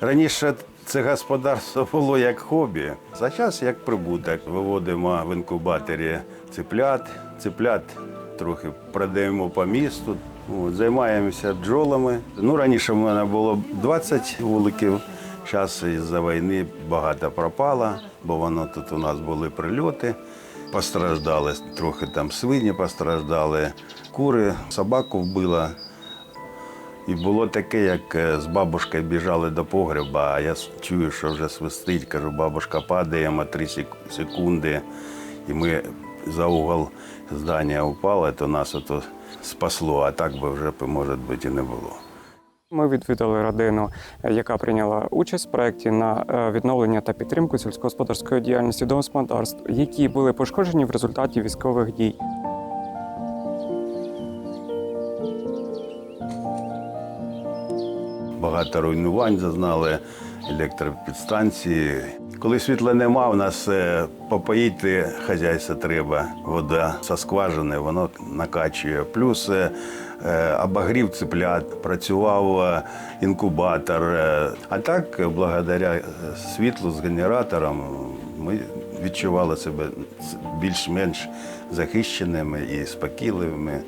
Раніше це господарство було як хобі, а зараз як прибуток. Виводимо в інкубаторі циплят, циплят трохи продаємо по місту. От, займаємося бджолами. Ну, раніше в мене було 20 вуликів. Зараз із-за війни багато пропало, бо воно тут у нас були прильоти. Постраждали трохи там свині, постраждали кури, собаку вбила. І було таке, як е, з бабушкою біжали до погреба, а я чую, що вже свистить. Кажу, бабушка падає, ма три секунди. І ми за угол здання упали, то нас ото спасло, а так би вже, може бути, і не було. Ми відвідали родину, яка прийняла участь в проєкті на е, відновлення та підтримку сільськогосподарської діяльності домогосподарств, які були пошкоджені в результаті військових дій. Багато руйнувань зазнали електропідстанції. Коли світла нема, у нас е, попоїти хазяйство треба. Вода со скважини, воно накачує. Плюс е, е, обогрів цеплят, працював інкубатор. А так, благодаря світлу з генератором, ми відчували себе більш-менш захищеними і спокійливими.